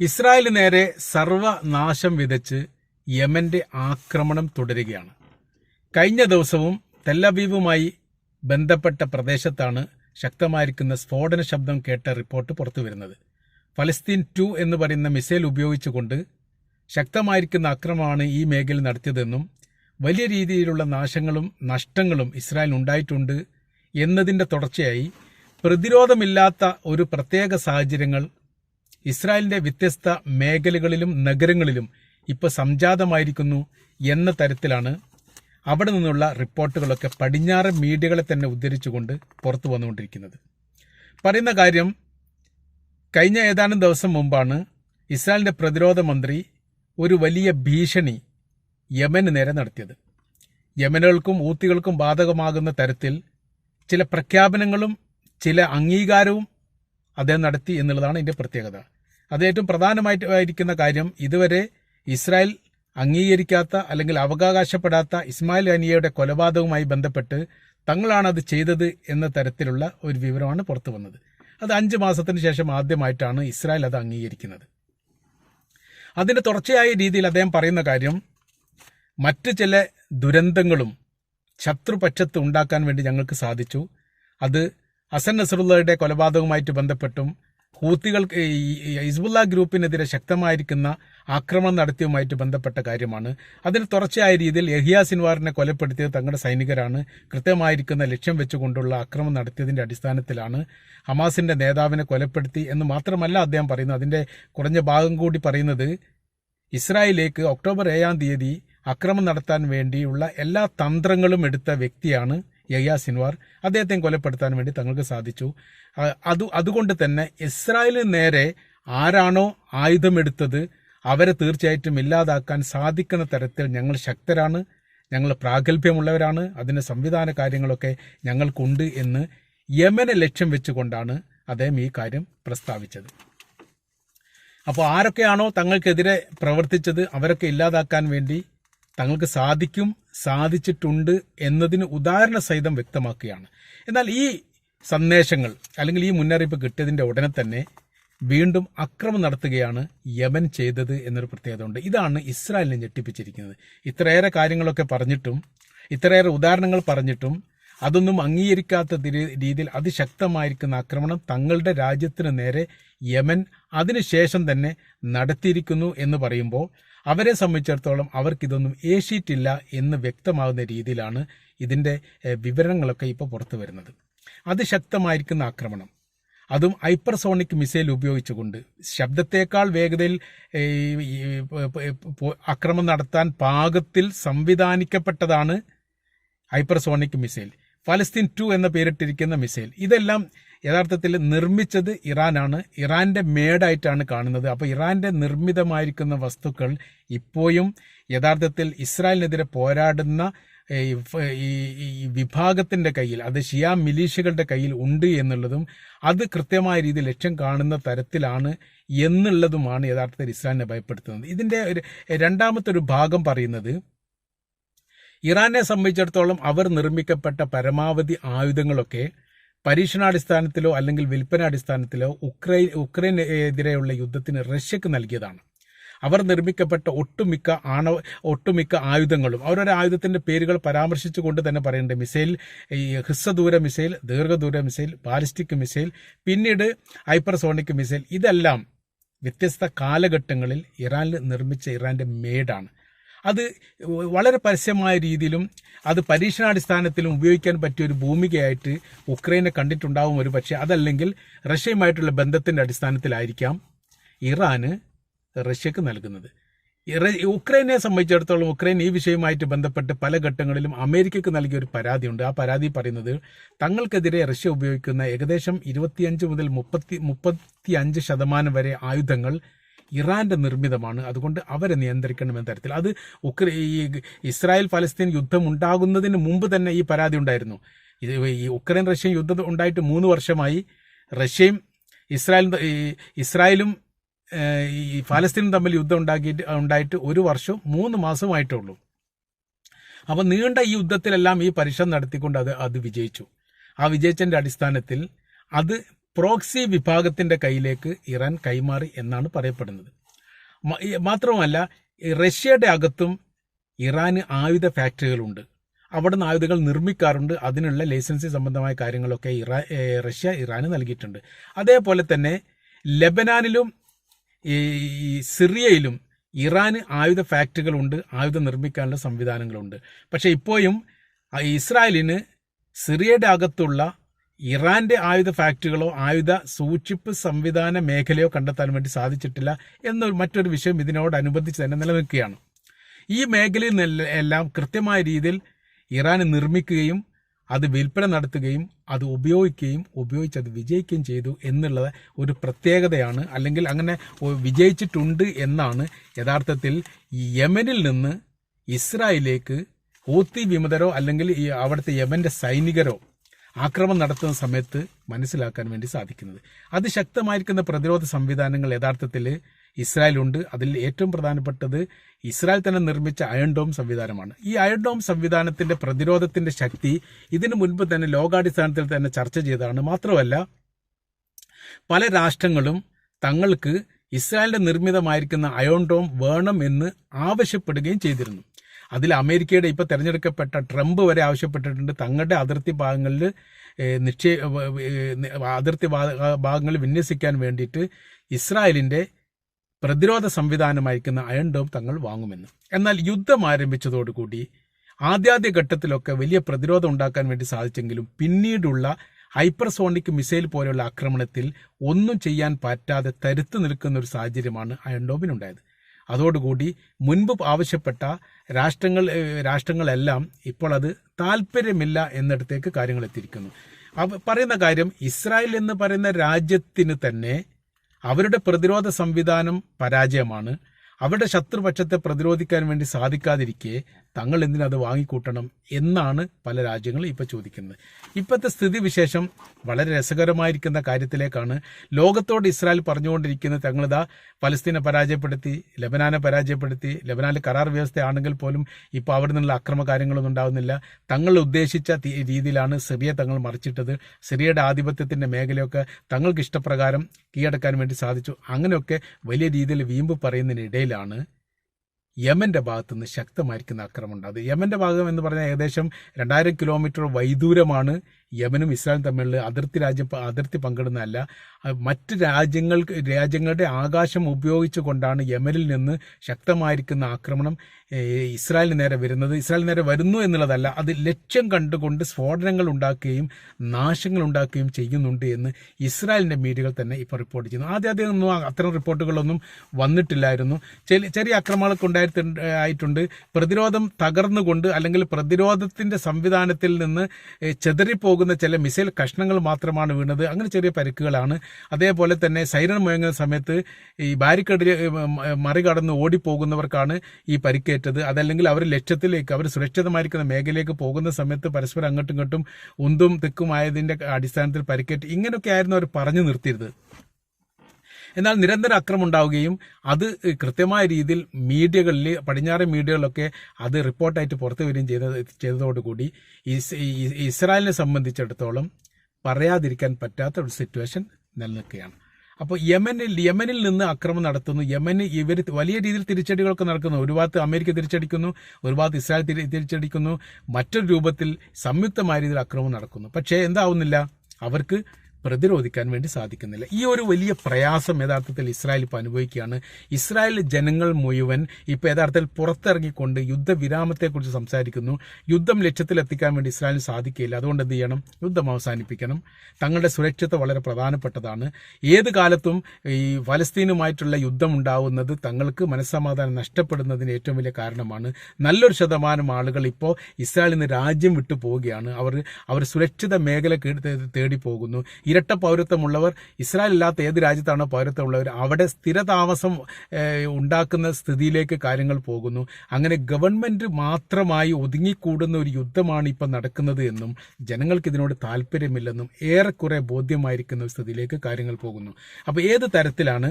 ഇസ്രായേലിന് നേരെ സർവനാശം വിതച്ച് യമന്റെ ആക്രമണം തുടരുകയാണ്. കഴിഞ്ഞ ദിവസവും തെല്ലബീവുമായി ബന്ധപ്പെട്ട പ്രദേശത്താണ് ശക്തമായിരിക്കുന്ന സ്ഫോടന ശബ്ദം കേട്ട റിപ്പോർട്ട് പുറത്തു വരുന്നത് ഫലസ്തീൻ ടു എന്ന് പറയുന്ന മിസൈൽ ഉപയോഗിച്ചുകൊണ്ട് ശക്തമായിരിക്കുന്ന ആക്രമണമാണ് ഈ മേഖലയിൽ നടത്തിയതെന്നും വലിയ രീതിയിലുള്ള നാശങ്ങളും നഷ്ടങ്ങളും ഇസ്രായേൽ ഉണ്ടായിട്ടുണ്ട് എന്നതിന്റെ തുടർച്ചയായി പ്രതിരോധമില്ലാത്ത ഒരു പ്രത്യേക സാഹചര്യങ്ങൾ ഇസ്രായേലിന്റെ വ്യത്യസ്ത മേഖലകളിലും നഗരങ്ങളിലും ഇപ്പോൾ സംജാതമായിരിക്കുന്നു എന്ന തരത്തിലാണ് അവിടെ നിന്നുള്ള റിപ്പോർട്ടുകളൊക്കെ പടിഞ്ഞാറ് മീഡിയകളെ തന്നെ ഉദ്ധരിച്ചുകൊണ്ട് പുറത്തു വന്നുകൊണ്ടിരിക്കുന്നത്. പറയുന്ന കാര്യം കഴിഞ്ഞ ഏതാനും ദിവസം മുമ്പാണ് ഇസ്രായേലിന്റെ പ്രതിരോധ മന്ത്രി ഒരു വലിയ ഭീഷണി യമന് നേരെ നടത്തിയത്. യമനുകൾക്കും ഊത്തികൾക്കും ബാധകമാകുന്ന തരത്തിൽ ചില പ്രഖ്യാപനങ്ങളും ചില അംഗീകാരവും അദ്ദേഹം നടത്തി എന്നുള്ളതാണ് ഇതിന്റെ പ്രത്യേകത. അത് ഏറ്റവും പ്രധാനമായിട്ടായിരിക്കുന്ന കാര്യം ഇതുവരെ ഇസ്രായേൽ അംഗീകരിക്കാത്ത അല്ലെങ്കിൽ അവകാശപ്പെടാത്ത ഇസ്മായിൽ അനിയയുടെ കൊലപാതകവുമായി ബന്ധപ്പെട്ട് തങ്ങളാണ് അത് ചെയ്തത് എന്ന തരത്തിലുള്ള ഒരു വിവരമാണ് പുറത്തു വന്നത്. അത് അഞ്ച് മാസത്തിന് ശേഷം ആദ്യമായിട്ടാണ് ഇസ്രായേൽ അത് അംഗീകരിക്കുന്നത്. അതിന്റെ തുടർച്ചയായ രീതിയിൽ അദ്ദേഹം പറയുന്ന കാര്യം മറ്റ് ചില ദുരന്തങ്ങളും ശത്രുപക്ഷത്ത് ഉണ്ടാക്കാൻ വേണ്ടി ഞങ്ങൾക്ക് സാധിച്ചു. അത് അസൻ നസറുള്ളയുടെ കൊലപാതകവുമായിട്ട് ബന്ധപ്പെട്ടും ഹൂത്തികൾക്ക് ഹിസ്ബുല്ല ഗ്രൂപ്പിനെതിരെ ശക്തമായിരിക്കുന്ന ആക്രമണം നടത്തിയതുമായിട്ട് ബന്ധപ്പെട്ട കാര്യമാണ്. അതിന് തുടർച്ചയായ രീതിയിൽ യഹിയ സിൻവാറിനെ കൊലപ്പെടുത്തിയത് തങ്ങളുടെ സൈനികരാണ്. കൃത്യമായിരിക്കുന്ന ലക്ഷ്യം വെച്ചുകൊണ്ടുള്ള ആക്രമണം നടത്തിയതിന്റെ അടിസ്ഥാനത്തിലാണ് ഹമാസിന്റെ നേതാവിനെ കൊലപ്പെടുത്തി എന്ന് മാത്രമല്ല അദ്ദേഹം പറയുന്നത്. അതിന്റെ കുറഞ്ഞ ഭാഗം കൂടി പറയുന്നത് ഇസ്രായേലേക്ക് ഒക്ടോബർ ഏഴാം തീയതി അക്രമം നടത്താൻ വേണ്ടിയുള്ള എല്ലാ തന്ത്രങ്ങളും എടുത്ത വ്യക്തിയാണ് യഹ്യ സിൻവാർ അദ്ദേഹത്തെയും കൊലപ്പെടുത്താൻ വേണ്ടി തങ്ങൾക്ക് സാധിച്ചു. അത് അതുകൊണ്ട് തന്നെ ഇസ്രായേലിന് നേരെ ആരാണോ ആയുധമെടുത്തത് അവരെ തീർച്ചയായിട്ടും ഇല്ലാതാക്കാൻ സാധിക്കുന്ന തരത്തിൽ ഞങ്ങൾ ശക്തരാണ് ഞങ്ങൾ പ്രാഗൽഭ്യമുള്ളവരാണ് അതിന്റെ സംവിധാന കാര്യങ്ങളൊക്കെ ഞങ്ങൾക്കുണ്ട് എന്ന് യമനെ ലക്ഷ്യം വെച്ചുകൊണ്ടാണ് അദ്ദേഹം ഈ കാര്യം പ്രസ്താവിച്ചത്. അപ്പോൾ ആരൊക്കെയാണോ തങ്ങൾക്കെതിരെ പ്രവർത്തിച്ചത് അവരൊക്കെ ഇല്ലാതാക്കാൻ വേണ്ടി തങ്ങൾക്ക് സാധിക്കും സാധിച്ചിട്ടുണ്ട് എന്നതിന് ഉദാഹരണ സഹിതം വ്യക്തമാക്കുകയാണ്. എന്നാൽ ഈ സന്ദേശങ്ങൾ അല്ലെങ്കിൽ ഈ മുന്നറിയിപ്പ് കിട്ടിയതിന്റെ ഉടനെ തന്നെ വീണ്ടും അക്രമം നടത്തുകയാണ് യമൻ ചെയ്തത് എന്നൊരു പ്രത്യേകത ഉണ്ട്. ഇതാണ് ഇസ്രായേലിനെ ഞെട്ടിപ്പിച്ചിരിക്കുന്നത്. ഇത്രയേറെ കാര്യങ്ങളൊക്കെ പറഞ്ഞിട്ടും ഇത്രയേറെ ഉദാഹരണങ്ങൾ പറഞ്ഞിട്ടും അതൊന്നും അംഗീകരിക്കാത്ത രീതിയിൽ അതിശക്തമായിരിക്കുന്ന ആക്രമണം തങ്ങളുടെ രാജ്യത്തിന് നേരെ യമൻ അതിനുശേഷം തന്നെ നടത്തിയിരിക്കുന്നു എന്ന് പറയുമ്പോൾ അവരെ സംബന്ധിച്ചിടത്തോളം അവർക്കിതൊന്നും ഏശിയിട്ടില്ല എന്ന് വ്യക്തമാകുന്ന രീതിയിലാണ് ഇതിന്റെ വിവരങ്ങളൊക്കെ ഇപ്പോൾ പുറത്തു വരുന്നത്. അതിശക്തമായിരിക്കുന്ന ആക്രമണം. അതും ഹൈപ്പർസോണിക് മിസൈൽ ഉപയോഗിച്ചുകൊണ്ട് ശബ്ദത്തേക്കാൾ വേഗതയിൽ ആക്രമണം നടത്താൻ പാകത്തിൽ സംവിധാനിക്കപ്പെട്ടതാണ് ഹൈപ്പർസോണിക് മിസൈൽ. ഫലസ്തീൻ ടു എന്ന പേരിട്ടിരിക്കുന്ന മിസൈൽ. ഇതെല്ലാം യഥാർത്ഥത്തിൽ നിർമ്മിച്ചത് ഇറാനാണ്. ഇറാന്റെ മേഡായിട്ടാണ് കാണുന്നത്. അപ്പോൾ ഇറാന്റെ നിർമ്മിതമായിരിക്കുന്ന വസ്തുക്കൾ ഇപ്പോഴും യഥാർത്ഥത്തിൽ ഇസ്രായേലിനെതിരെ പോരാടുന്ന ഈ വിഭാഗത്തിന്റെ കയ്യിൽ അത് ഷിയാ മിലീഷ്യകളുടെ കയ്യിൽ ഉണ്ട് എന്നുള്ളതും അത് കൃത്യമായ രീതിയിൽ ലക്ഷ്യം കാണുന്ന തരത്തിലാണ് എന്നുള്ളതുമാണ് യഥാർത്ഥത്തിൽ ഇസ്രായേലിനെ ഭയപ്പെടുത്തുന്നത്. ഇതിന്റെ രണ്ടാമത്തെ ഒരു ഭാഗം പറയുന്നത് ഇറാനെ സംബന്ധിച്ചിടത്തോളം അവർ നിർമ്മിക്കപ്പെട്ട പരമാവധി ആയുധങ്ങളൊക്കെ പരീക്ഷണാടിസ്ഥാനത്തിലോ അല്ലെങ്കിൽ വിൽപ്പനാടിസ്ഥാനത്തിലോ ഉക്രൈൻ ഉക്രൈനെതിരെയുള്ള യുദ്ധത്തിന് റഷ്യക്ക് നൽകിയതാണ്. അവർ നിർമ്മിക്കപ്പെട്ട ഒട്ടുമിക്ക ആണവ ഒട്ടുമിക്ക ആയുധങ്ങളും അവരൊരു ആയുധത്തിന്റെ പേരുകൾ പരാമർശിച്ചുകൊണ്ട് തന്നെ പറയുന്നുണ്ട് മിസൈൽ ഈ ഹ്രസ്വദൂര മിസൈൽ ദീർഘദൂര മിസൈൽ ബാലിസ്റ്റിക് മിസൈൽ പിന്നീട് ഹൈപ്പർസോണിക് മിസൈൽ ഇതെല്ലാം വ്യത്യസ്ത കാലഘട്ടങ്ങളിൽ ഇറാനിൽ നിർമ്മിച്ച ഇറാന്റെ മേഡാണ് അത് വളരെ പരസ്യമായ രീതിയിലും അത് പരീക്ഷണാടിസ്ഥാനത്തിലും ഉപയോഗിക്കാൻ പറ്റിയ ഒരു ഭൂമികയായിട്ട് ഉക്രൈനെ കണ്ടിട്ടുണ്ടാവും ഒരു പക്ഷേ അതല്ലെങ്കിൽ റഷ്യയുമായിട്ടുള്ള ബന്ധത്തിന്റെ അടിസ്ഥാനത്തിലായിരിക്കാം ഇറാന് റഷ്യക്ക് നൽകുന്നത്. ഉക്രൈനെ സംബന്ധിച്ചിടത്തോളം ഉക്രൈൻ ഈ വിഷയവുമായിട്ട് ബന്ധപ്പെട്ട് പല ഘട്ടങ്ങളിലും അമേരിക്കയ്ക്ക് നൽകിയ ഒരു പരാതിയുണ്ട്. ആ പരാതി പറയുന്നത് തങ്ങൾക്കെതിരെ റഷ്യ ഉപയോഗിക്കുന്ന ഏകദേശം ഇരുപത്തിയഞ്ച് മുതൽ മുപ്പത്തി മുപ്പത്തി അഞ്ച് ശതമാനം വരെ ആയുധങ്ങൾ ഇറാന്റെ നിർമ്മിതമാണ്. അതുകൊണ്ട് അവരെ നിയന്ത്രിക്കണമെന്ന തരത്തിൽ. അത് ഉക്ര ഈ ഇസ്രായേൽ ഫലസ്തീൻ യുദ്ധം ഉണ്ടാകുന്നതിന് മുമ്പ് തന്നെ ഈ പരാതി ഉണ്ടായിരുന്നു. ഇത് ഈ ഉക്രൈൻ റഷ്യൻ യുദ്ധം ഉണ്ടായിട്ട് മൂന്ന് വർഷമായി റഷ്യയും ഇസ്രായേലും ഇസ്രായേലും ഈ ഫലസ്തീനും തമ്മിൽ യുദ്ധം ഉണ്ടാക്കിയിട്ട് ഉണ്ടായിട്ട് ഒരു വർഷവും മൂന്ന് മാസമായിട്ടേ ഉള്ളൂ അപ്പൊ നീണ്ട ഈ യുദ്ധത്തിലെല്ലാം ഈ പരിശ്രമം നടത്തിക്കൊണ്ട് അത് അത് വിജയിച്ചു. ആ വിജയിച്ചതിന്റെ അടിസ്ഥാനത്തിൽ അത് പ്രോക്സി വിഭാഗത്തിന്റെ കയ്യിലേക്ക് ഇറാൻ കൈമാറി എന്നാണ് പറയപ്പെടുന്നത്. മാത്രവുമല്ല റഷ്യയുടെ അകത്തും ഇറാന് ആയുധ ഫാക്ടറികളുണ്ട്. അവിടുന്ന് ആയുധങ്ങൾ നിർമ്മിക്കാറുണ്ട്. അതിനുള്ള ലൈസൻസി സംബന്ധമായ കാര്യങ്ങളൊക്കെ ഇറാ റഷ്യ ഇറാന് നൽകിയിട്ടുണ്ട്. അതേപോലെ തന്നെ ലെബനാനിലും ഈ സിറിയയിലും ഇറാന് ആയുധ ഫാക്ടറികളുണ്ട്. ആയുധം നിർമ്മിക്കാനുള്ള സംവിധാനങ്ങളുണ്ട്. പക്ഷേ ഇപ്പോഴും ഇസ്രായേലിന് സിറിയയുടെ അകത്തുള്ള ഇറാന്റെ ആയുധ ഫാക്ടറികളോ ആയുധ സൂക്ഷിപ്പ് സംവിധാന മേഖലയോ കണ്ടെത്താൻ വേണ്ടി സാധിച്ചിട്ടില്ല എന്ന മറ്റൊരു വിഷയം ഇതിനോടനുബന്ധിച്ച് തന്നെ നിലനിൽക്കുകയാണ്. ഈ മേഖലയിൽ എല്ലാം കൃത്യമായ രീതിയിൽ ഇറാൻ നിർമ്മിക്കുകയും അത് വിൽപ്പന നടത്തുകയും അത് ഉപയോഗിക്കുകയും ഉപയോഗിച്ച് അത് വിജയിക്കുകയും ചെയ്തു എന്നുള്ളത് ഒരു പ്രത്യേകതയാണ്. അല്ലെങ്കിൽ അങ്ങനെ വിജയിച്ചിട്ടുണ്ട് എന്നാണ് യഥാർത്ഥത്തിൽ ഈ യമനിൽ നിന്ന് ഇസ്രായേലിലേക്ക് ഹൂത്തി വിമതരോ അല്ലെങ്കിൽ ഈ അവിടുത്തെ യമന്റെ സൈനികരോ ആക്രമണം നടത്തുന്ന സമയത്ത് മനസ്സിലാക്കാൻ വേണ്ടി സാധിക്കുന്നത്. അതിശക്തമായിരിക്കുന്ന പ്രതിരോധ സംവിധാനങ്ങൾ യഥാർത്ഥത്തിൽ ഇസ്രായേലുണ്ട് അതിൽ ഏറ്റവും പ്രധാനപ്പെട്ടത് ഇസ്രായേൽ തന്നെ നിർമ്മിച്ച അയൺ ഡോം സംവിധാനമാണ്. ഈ അയൺ ഡോം സംവിധാനത്തിന്റെ പ്രതിരോധത്തിന്റെ ശക്തി ഇതിനു മുൻപ് തന്നെ ലോകാടിസ്ഥാനത്തിൽ തന്നെ ചർച്ച ചെയ്തതാണ്. മാത്രമല്ല പല രാഷ്ട്രങ്ങളും തങ്ങൾക്ക് ഇസ്രായേലിന്റെ നിർമ്മിതമായിരിക്കുന്ന അയോൺ ഡോം വേണം എന്ന് ആവശ്യപ്പെടുകയും ചെയ്തിരുന്നു. അതിൽ അമേരിക്കയുടെ ഇപ്പോൾ തിരഞ്ഞെടുക്കപ്പെട്ട ട്രംപ് വരെ ആവശ്യപ്പെട്ടിട്ടുണ്ട്. തങ്ങളുടെ അതിർത്തി ഭാഗങ്ങളിൽ നിക്ഷേ അതിർത്തി ഭാഗങ്ങളിൽ വിന്യസിക്കാൻ വേണ്ടിയിട്ട് ഇസ്രായേലിന്റെ പ്രതിരോധ സംവിധാനമായിരിക്കുന്ന അയൺ ഡോം തങ്ങൾ വാങ്ങുമെന്ന്. എന്നാൽ യുദ്ധം ആരംഭിച്ചതോടുകൂടി ആദ്യാദ്യ ഘട്ടത്തിലൊക്കെ വലിയ പ്രതിരോധം ഉണ്ടാക്കാൻ വേണ്ടി സാധിച്ചെങ്കിലും പിന്നീടുള്ള ഹൈപ്പർസോണിക് മിസൈൽ പോലെയുള്ള ആക്രമണത്തിൽ ഒന്നും ചെയ്യാൻ പറ്റാതെ തരുത്തു നിൽക്കുന്ന ഒരു സാഹചര്യമാണ് അയൺ ഡോമിനുണ്ടായത് അതോടുകൂടി മുൻപ് ആവശ്യപ്പെട്ട രാഷ്ട്രങ്ങൾ രാഷ്ട്രങ്ങളെല്ലാം ഇപ്പോൾ അത് താല്പര്യമില്ല എന്നിടത്തേക്ക് കാര്യങ്ങൾ എത്തിയിരിക്കുന്നു. പറയുന്ന കാര്യം ഇസ്രായേൽ എന്ന് പറയുന്ന രാജ്യത്തിന് തന്നെ അവരുടെ പ്രതിരോധ സംവിധാനം പരാജയമാണ്. അവരുടെ ശത്രുപക്ഷത്തെ പ്രതിരോധിക്കാൻ വേണ്ടി സാധിക്കാതിരിക്കെ തങ്ങൾ എന്തിനത് വാങ്ങിക്കൂട്ടണം എന്നാണ് പല രാജ്യങ്ങളും ഇപ്പോൾ ചോദിക്കുന്നത്. ഇപ്പോഴത്തെ സ്ഥിതിവിശേഷം വളരെ രസകരമായിരിക്കുന്ന കാര്യത്തിലേക്കാണ്. ലോകത്തോട് ഇസ്രായേൽ പറഞ്ഞുകൊണ്ടിരിക്കുന്നത് തങ്ങളിതാ പലസ്തീനെ പരാജയപ്പെടുത്തി ലബനാനെ പരാജയപ്പെടുത്തി ലബനാനിൽ കരാർ വ്യവസ്ഥയാണെങ്കിൽ പോലും ഇപ്പോൾ അവിടെ നിന്നുള്ള അക്രമ കാര്യങ്ങളൊന്നും ഉണ്ടാകുന്നില്ല തങ്ങൾ ഉദ്ദേശിച്ച രീതിയിലാണ് സിറിയ തങ്ങൾ മറിച്ചിട്ടത്. സിറിയയുടെ ആധിപത്യത്തിന്റെ മേഖലയൊക്കെ തങ്ങൾക്ക് ഇഷ്ടപ്രകാരം കീഴടക്കാൻ വേണ്ടി സാധിച്ചു. അങ്ങനെയൊക്കെ വലിയ രീതിയിൽ വീമ്പ് പറയുന്നതിനിടയിലാണ് യമന്റെ ഭാഗത്തു നിന്ന് ശക്തമായിരിക്കുന്ന ആക്രമണം അത് യമന്റെ ഭാഗം എന്ന് പറഞ്ഞാൽ ഏകദേശം രണ്ടായിരം കിലോമീറ്റർ വൈദൂരമാണ് യമനും ഇസ്രായേലും തമ്മിലുള്ള അതിർത്തി രാജ്യം അതിർത്തി പങ്കിടുന്നതല്ല. മറ്റ് രാജ്യങ്ങൾക്ക് രാജ്യങ്ങളുടെ ആകാശം ഉപയോഗിച്ചുകൊണ്ടാണ് യമനിൽ നിന്ന് ശക്തമായിരിക്കുന്ന ആക്രമണം ഇസ്രായേലിന് നേരെ വരുന്നത്. ഇസ്രായേലിന് നേരെ വരുന്നു എന്നുള്ളതല്ല അത് ലക്ഷ്യം കണ്ടുകൊണ്ട് സ്ഫോടനങ്ങൾ ഉണ്ടാക്കുകയും നാശങ്ങൾ ഉണ്ടാക്കുകയും ചെയ്യുന്നുണ്ട് എന്ന് ഇസ്രായേലിന്റെ മീഡിയകൾ തന്നെ ഇപ്പോൾ റിപ്പോർട്ട് ചെയ്യുന്നു. ആദ്യം ആദ്യം ഒന്നും അത്തരം റിപ്പോർട്ടുകളൊന്നും വന്നിട്ടില്ലായിരുന്നു. ചെറിയ ചെറിയ അക്രമങ്ങളൊക്കെ ഉണ്ടായിട്ടുണ്ട് ആയിട്ടുണ്ട്. പ്രതിരോധം തകർന്നുകൊണ്ട് അല്ലെങ്കിൽ പ്രതിരോധത്തിന്റെ സംവിധാനത്തിൽ നിന്ന് ഏഹ്, ചെതറിപ്പോകുന്ന ചില മിസൈൽ കഷ്ണങ്ങൾ മാത്രമാണ് വീണത്. അങ്ങനെ ചെറിയ പരിക്കുകളാണ്. അതേപോലെ തന്നെ സൈറൺ മുഴങ്ങുന്ന സമയത്ത് ഈ ബാരിക്കേഡിൽ മറികടന്ന് ഓടിപ്പോകുന്നവർക്കാണ് ഈ പരിക്കേറ്റത്. അതല്ലെങ്കിൽ അവർ ലക്ഷ്യത്തിലേക്ക് അവർ സുരക്ഷിതമായിരിക്കുന്ന മേഖലയിലേക്ക് പോകുന്ന സമയത്ത് പരസ്പരം അങ്ങോട്ടും ഇങ്ങോട്ടും ഉന്തും തെക്കുമായതിന്റെ അടിസ്ഥാനത്തിൽ പരിക്കേറ്റ് ഇങ്ങനെയൊക്കെ ആയിരുന്നു അവർ പറഞ്ഞു നിർത്തിയിരുന്നത്. എന്നാൽ നിരന്തര അക്രമം ഉണ്ടാവുകയും അത് കൃത്യമായ രീതിയിൽ മീഡിയകളിൽ പടിഞ്ഞാറൻ മീഡിയകളിലൊക്കെ അത് റിപ്പോർട്ടായിട്ട് പുറത്തു വരികയും ചെയ്ത ചെയ്തതോടുകൂടി ഇസ്- ഇസ്രായേലിനെ സംബന്ധിച്ചിടത്തോളം പറയാതിരിക്കാൻ പറ്റാത്ത ഒരു സിറ്റുവേഷൻ നിലനിൽക്കുകയാണ്. അപ്പോൾ യമനിൽ യമനിൽ നിന്ന് അക്രമം നടത്തുന്നു. യമന് ഇവർ വലിയ രീതിയിൽ തിരിച്ചടികളൊക്കെ നടക്കുന്നു. ഒരു ഭാഗത്ത് അമേരിക്ക തിരിച്ചടിക്കുന്നു ഒരു ഭാഗത്ത് ഇസ്രായേൽ തിരി- തിരിച്ചടിക്കുന്നു. മറ്റൊരു രൂപത്തിൽ സംയുക്തമായ രീതിയിൽ അക്രമം നടക്കുന്നു. പക്ഷേ എന്താവുന്നില്ല? അവർക്ക് പ്രതിരോധിക്കാൻ വേണ്ടി സാധിക്കുന്നില്ല. ഈ ഒരു വലിയ പ്രയാസം യഥാർത്ഥത്തിൽ ഇസ്രായേൽ ഇപ്പോൾ അനുഭവിക്കുകയാണ്. ഇസ്രായേൽ ജനങ്ങൾ മുഴുവൻ ഇപ്പോൾ യഥാർത്ഥത്തിൽ പുറത്തിറങ്ങിക്കൊണ്ട് യുദ്ധവിരാമത്തെക്കുറിച്ച് സംസാരിക്കുന്നു. യുദ്ധം ലക്ഷ്യത്തിലെത്തിക്കാൻ വേണ്ടി ഇസ്രായേലിന് സാധിക്കില്ല അതുകൊണ്ട് എന്ത് ചെയ്യണം? യുദ്ധം അവസാനിപ്പിക്കണം. തങ്ങളുടെ സുരക്ഷിത വളരെ പ്രധാനപ്പെട്ടതാണ്. ഏത് കാലത്തും ഈ ഫലസ്തീനുമായിട്ടുള്ള യുദ്ധം ഉണ്ടാവുന്നത് തങ്ങൾക്ക് മനസ്സമാധാനം നഷ്ടപ്പെടുന്നതിന് ഏറ്റവും വലിയ കാരണമാണ്. നല്ലൊരു ശതമാനം ആളുകൾ ഇപ്പോൾ ഇസ്രായേലിൽ നിന്ന് രാജ്യം വിട്ടു പോവുകയാണ്. അവർ അവർ സുരക്ഷിത മേഖല തേടി പോകുന്നു. ഇരട്ട പൗരത്വമുള്ളവർ ഇസ്രായേൽ ഇല്ലാത്ത ഏത് രാജ്യത്താണോ പൗരത്വമുള്ളവർ അവിടെ സ്ഥിരതാമസം ഉണ്ടാക്കുന്ന സ്ഥിതിയിലേക്ക് കാര്യങ്ങൾ പോകുന്നു. അങ്ങനെ ഗവൺമെന്റ് മാത്രമായി ഒതുങ്ങിക്കൂടുന്ന ഒരു യുദ്ധമാണ് ഇപ്പം നടക്കുന്നത് എന്നും ജനങ്ങൾക്ക് ഇതിനോട് താല്പര്യമില്ലെന്നും ഏറെക്കുറെ ബോധ്യമായിരിക്കുന്ന സ്ഥിതിയിലേക്ക് കാര്യങ്ങൾ പോകുന്നു. അപ്പോൾ ഏത് തരത്തിലാണ്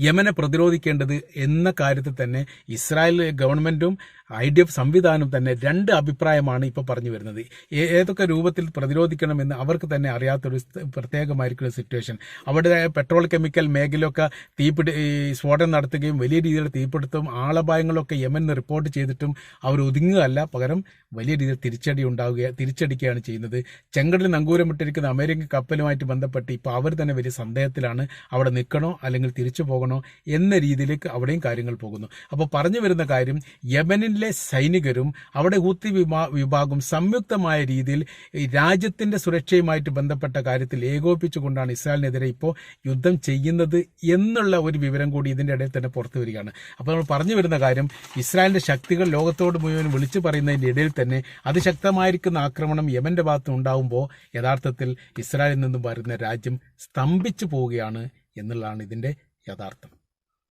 യമനെ പ്രതിരോധിക്കേണ്ടത് എന്ന കാര്യത്തിൽ തന്നെ ഇസ്രായേൽ ഗവൺമെന്റും ഐ ഡി എഫ് സംവിധാനം തന്നെ രണ്ട് അഭിപ്രായമാണ് ഇപ്പോൾ പറഞ്ഞു വരുന്നത്. ഏതൊക്കെ രൂപത്തിൽ പ്രതിരോധിക്കണമെന്ന് അവർക്ക് തന്നെ അറിയാത്തൊരു പ്രത്യേകമായിരിക്കുന്ന സിറ്റുവേഷൻ അവിടെ പെട്രോൾ കെമിക്കൽ മേഖലയൊക്കെ തീപിടി സ്ഫോടനം നടത്തുകയും വലിയ രീതിയിൽ തീപിടുത്തവും ആളപായങ്ങളൊക്കെ യമൻ റിപ്പോർട്ട് ചെയ്തിട്ടും അവർ ഒതുങ്ങുകയല്ല. പകരം വലിയ രീതിയിൽ തിരിച്ചടി ഉണ്ടാവുക തിരിച്ചടിക്കുകയാണ് ചെയ്യുന്നത്. ചെങ്കടലിൽ നങ്കൂരമിട്ടിരിക്കുന്ന അമേരിക്കൻ കപ്പലുമായിട്ട് ബന്ധപ്പെട്ട് ഇപ്പോൾ അവർ തന്നെ വലിയ സന്ദേഹത്തിലാണ്. അവിടെ നിൽക്കണോ? അല്ലെങ്കിൽ തിരിച്ചു പോകണോ? എന്ന രീതിയിലേക്ക് അവിടെയും കാര്യങ്ങൾ പോകുന്നു. അപ്പോൾ പറഞ്ഞു വരുന്ന കാര്യം യമനിലെ സൈനികരും അവിടെ ഹൂത്തി വിഭാ വിഭാഗം സംയുക്തമായ രീതിയിൽ രാജ്യത്തിന്റെ സുരക്ഷയുമായിട്ട് ബന്ധപ്പെട്ട കാര്യത്തിൽ ഏകോപിപ്പിച്ചുകൊണ്ടാണ് ഇസ്രായേലിനെതിരെ ഇപ്പോൾ യുദ്ധം ചെയ്യുന്നത് എന്നുള്ള ഒരു വിവരം കൂടി ഇതിന്റെ ഇടയിൽ തന്നെ പുറത്തു വരികയാണ്. അപ്പോൾ നമ്മൾ പറഞ്ഞു വരുന്ന കാര്യം ഇസ്രായേലിന്റെ ശക്തികൾ ലോകത്തോട് മുഴുവൻ വിളിച്ചു പറയുന്നതിന്റെ ഇടയിൽ തന്നെ അതിശക്തമായിരിക്കുന്ന ആക്രമണം യമന്റെ ഭാഗത്ത് ഉണ്ടാവുമ്പോൾ യഥാർത്ഥത്തിൽ ഇസ്രായേലിൽ നിന്നും വരുന്ന രാജ്യം സ്തംഭിച്ചു പോവുകയാണ് എന്നുള്ളതാണ് ഇതിന്റെ യഥാർത്ഥം